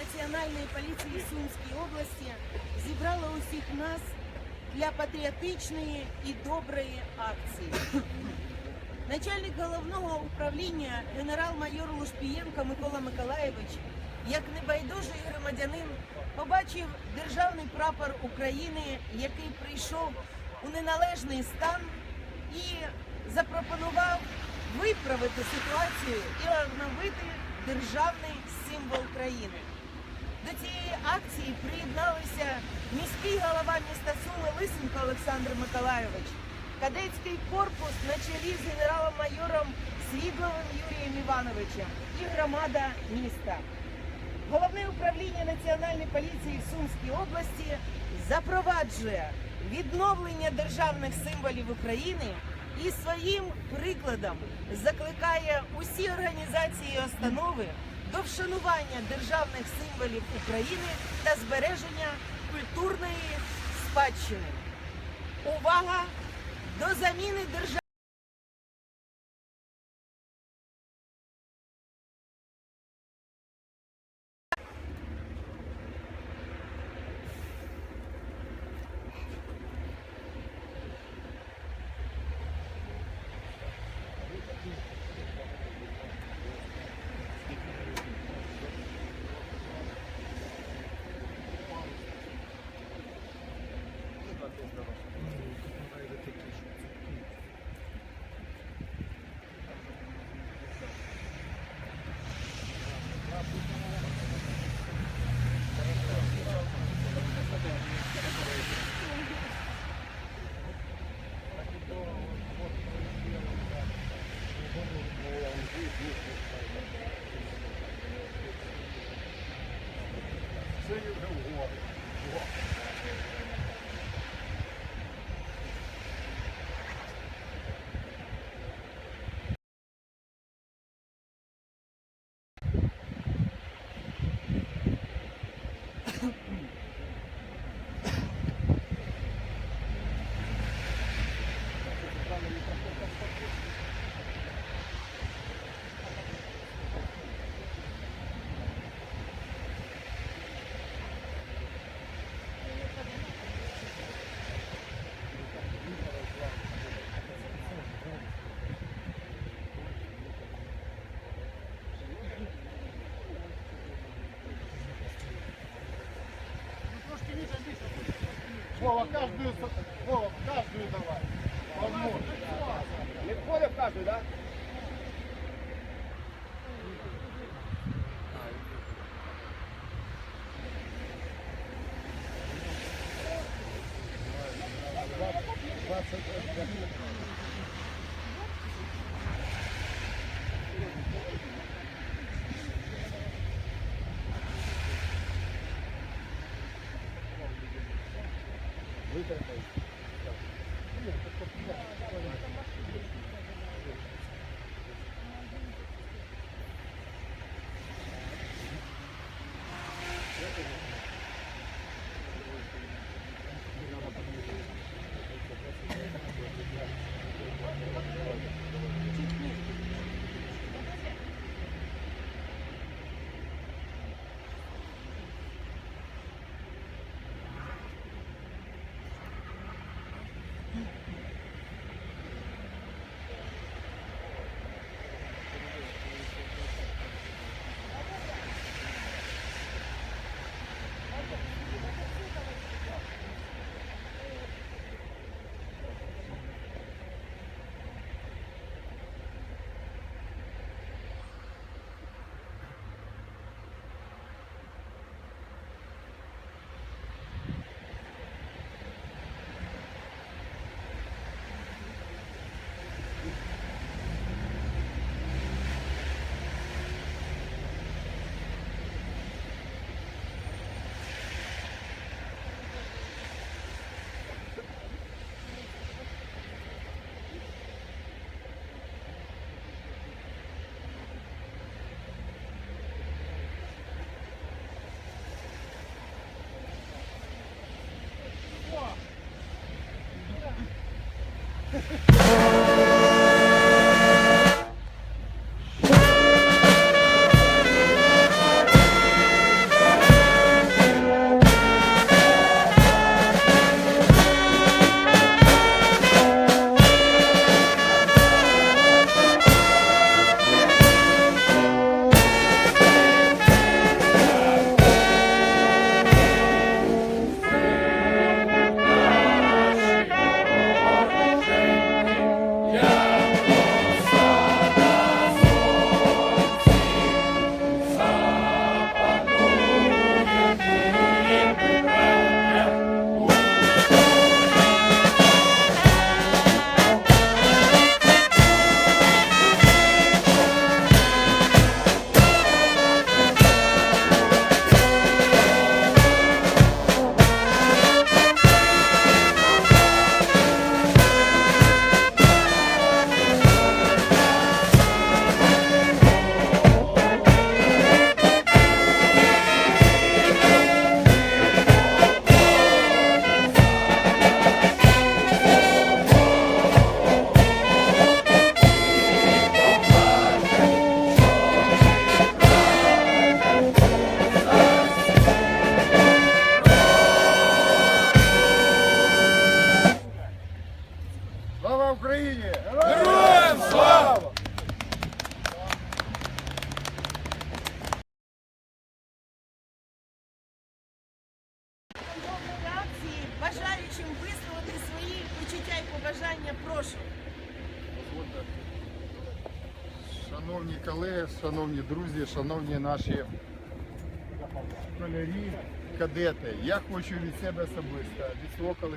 Національної поліції Сумської області зібрало усіх нас для патріотичної і доброї акції. Начальник головного управління генерал-майор Лушпієнко Микола Миколаєвич, як небайдужий громадянин, побачив державний прапор України, який прийшов у неналежний стан, і запропонував виправити ситуацію і оновити державний символ країни. До цієї акції приєдналися міський голова міста Суми Лисенко Олександр Миколайович, кадетський корпус на чолі з генералом-майором Свідловим Юрієм Івановичем і громада міста. Головне управління Національної поліції в Сумській області запроваджує відновлення державних символів України і своїм прикладом закликає усі організації і установи до вшанування державних символів України та збереження культурної спадщини. Увага до заміни державних Вова, каждую, Вова, каждую давай. Возможно. Не входив в каждую, да? करते हैं Ha ha ha. Шановні колеги, шановні друзі, шановні наші школярі, кадети, я хочу від себе особисто, від свого колективу.